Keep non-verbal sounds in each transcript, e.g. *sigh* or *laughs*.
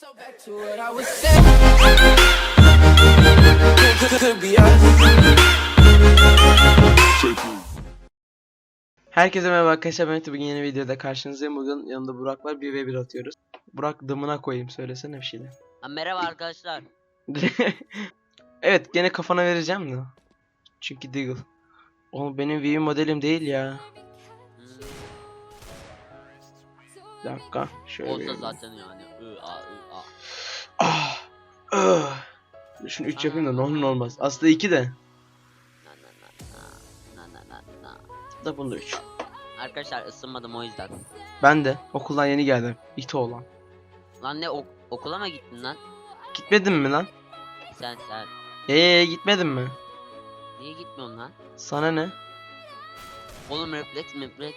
So back to what I was saying. Could, could, could be us. Herkese merhaba arkadaşlar ben bugün yeni videoda karşınızdayım. Bugün yanında Burak var 1v1 atıyoruz. Burak dımına koyayım söylesene bir şeyler. Ha, merhaba arkadaşlar. *laughs* evet gene kafana vereceğim de. Çünkü Deagle. Oğlum benim V'yi modelim değil ya. Bir dakika. Şöyle. olsa vereyim. zaten yani. Ü, a, ü, a. Ah. ah. Şunu 3 yapayım da ne olur ne olmaz. Aslında 2 de. Na, na, na, na, na, na, na. Da bunda 3. Arkadaşlar ısınmadım o yüzden. Ben de okuldan yeni geldim. İti olan. Lan ne ok- okula mı gittin lan? Gitmedin mi lan? Sen sen. Eee gitmedin mi? Niye gitmiyorsun lan? Sana ne? Oğlum refleks refleks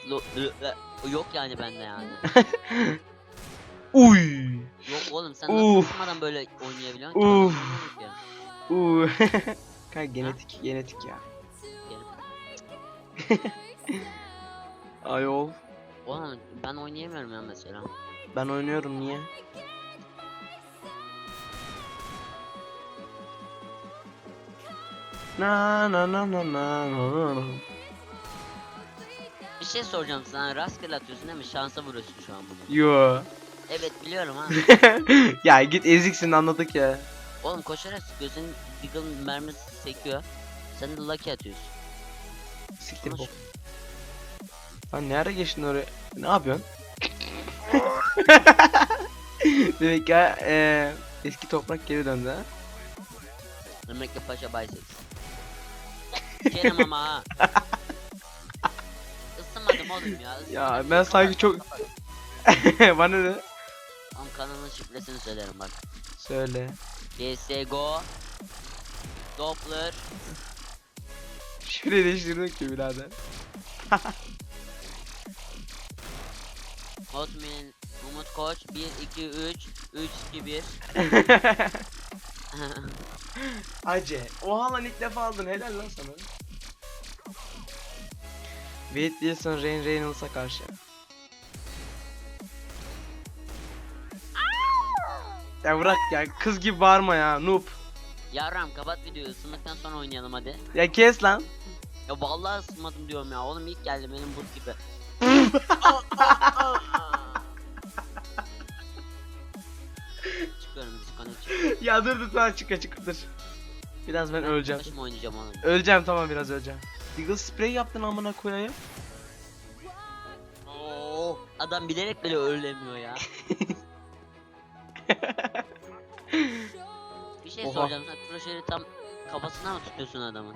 yok yani bende yani. *laughs* Uy. Yok oğlum sen nasıl Uf. böyle oynayabiliyorsun ki? Uf. Ki. Uy. *laughs* Kanka genetik genetik ya. *laughs* Ayol. Oğlum ben oynayamıyorum ya mesela. Ben oynuyorum niye? Na na na na na na na. Bir şey soracağım sana rastgele atıyorsun değil mi? Şansa vuruyorsun şu an bunu. Yo. Evet biliyorum ha. *laughs* ya git eziksin anladık ya. Oğlum koşarak sıkıyorsun. Deagle'ın mermisi sekiyor. Sen de lucky atıyorsun. Siktir Konuş. bok. Lan ne ara geçtin oraya? Ne yapıyorsun? *laughs* Demek ki eee eski toprak geri döndü ha. Emekli Paşa Biceps. Kerem ama ha. *laughs* Oğlum ya. Ya ben sanki çok- *laughs* Bana ne? Oğlum kanalın şifresini söylerim bak. Söyle. CSGO Doppler Şifre değiştirdik ki birader. *laughs* Hotmail Umut Koç 1 2 3 3 2 1 Acı. Oha lan ilk defa aldın helal lan sana. Wade Wilson Rain Reynolds'a karşı. Ya bırak ya kız gibi bağırma ya noob. Yavrum kapat videoyu ısındıktan sonra oynayalım hadi. Ya kes lan. Ya vallahi ısınmadım diyorum ya. Oğlum ilk geldi benim buz gibi. *laughs* Çıkıyorum disconnect çık. ya dur dur sana çık çık dur. Biraz ben öleceğim. Başım oynayacağım oğlum. Öleceğim tamam biraz öleceğim. Deagle spray yaptın amına koyayım. Oo, adam bilerek bile ölemiyor ya. *laughs* Bir şey Oha. soracağım sen kroşeri tam kafasına mı tutuyorsun adamın?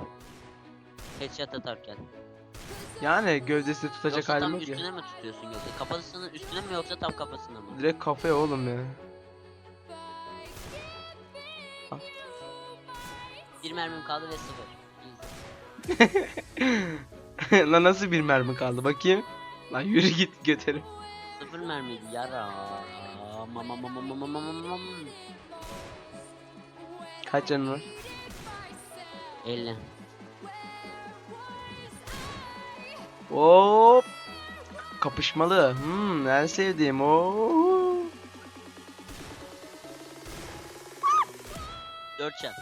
Headshot atarken. Yani gövdesi tutacak Yoksa halim tam yok ya. üstüne mi tutuyorsun yoksa kafasının üstüne mi yoksa tam kafasına mı? Direkt kafaya oğlum ya. Bir mermim kaldı ve sıfır. *laughs* Lan nasıl bir mermi kaldı bakayım. Lan yürü git götürüm. Sıfır mermiydi yara. Kaç canın var? 50. Hop. Kapışmalı. Hmm, en sevdiğim. Oo. 4 şans.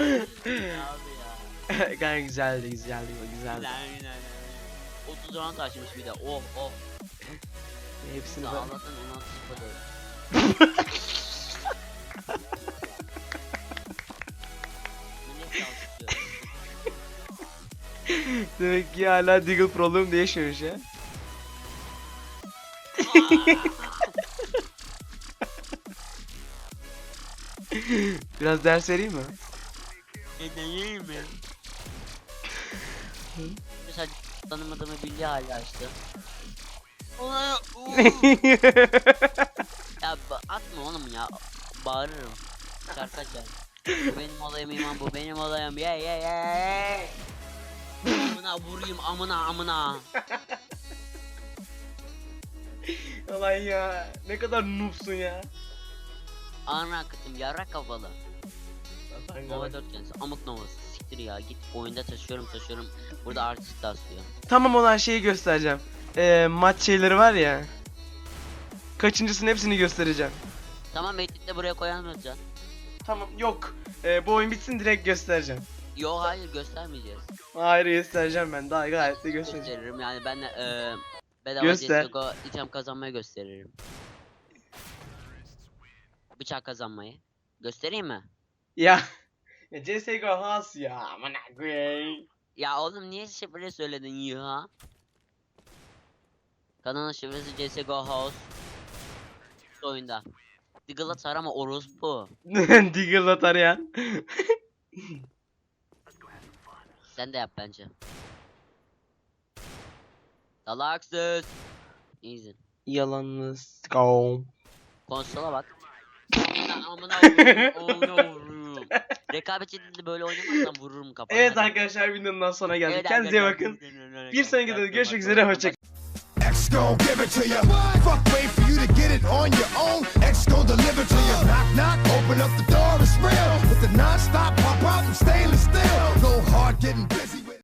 Abi ya. Gayet güzeldi, güzeldi, güzeldi. Güzel, güzel, güzel. 30 round açmış bir de. Oh oh. Hepsini ben... Allah'tan 16 sıfır değil. Millet çalışıyor. Demek ki hala Deagle problem değişmemiş ya. Biraz ders vereyim mi? E değil mi? Mesela tanımadığımı bildiği halde açtı. Uuu. *laughs* ya ba- atma oğlum ya. Bağırırım. Şarkı açar. Bu benim olayım iman bu benim olayım. Ye ye ye. Amına vurayım amına amına. Ulan ya ne kadar noobsun ya. Ana kıtım yarrak kafalı. Nova 4 kendisi amık novası. Siktir ya git oyunda taşıyorum taşıyorum. Burada artist taslıyor. Tamam olan şeyi göstereceğim. e, maç şeyleri var ya. Kaçıncısının hepsini göstereceğim. Tamam Medkit'i de buraya koyamayacaksın. Tamam yok. E, bu oyun bitsin direkt göstereceğim. Yo hayır göstermeyeceğiz. Hayır göstereceğim ben daha gayet de göstereceğim. Gösteririm yani ben de eee bedava Göster. CSGO item kazanmayı gösteririm. Bıçak kazanmayı. Göstereyim mi? Ya. Ya CSGO has ya. Amına koyayım. Ya oğlum niye şifre söyledin ya? Kanalın şifresi CSGO House. Şu oyunda. Diggle'a tarama orospu. *laughs* Diggle atar ya. *laughs* Sen de yap bence. Salaksız. Easy. Yalanınız. Go. Konsola bak. *laughs* Amına amına vururum, amına vururum. *laughs* Rekabet içinde böyle oynamazsan vururum kafana. Evet arkadaşlar videonun sonuna geldik. Evet, Kendinize bakın. Bir sonraki videoda görüşmek üzere. Hoşçakalın. X gon' give it to you. Fuck wait for you to get it on your own. X gon' deliver to you. Knock knock, open up the door, it's real. With the non-stop pop out and stainless steel. Go hard getting busy.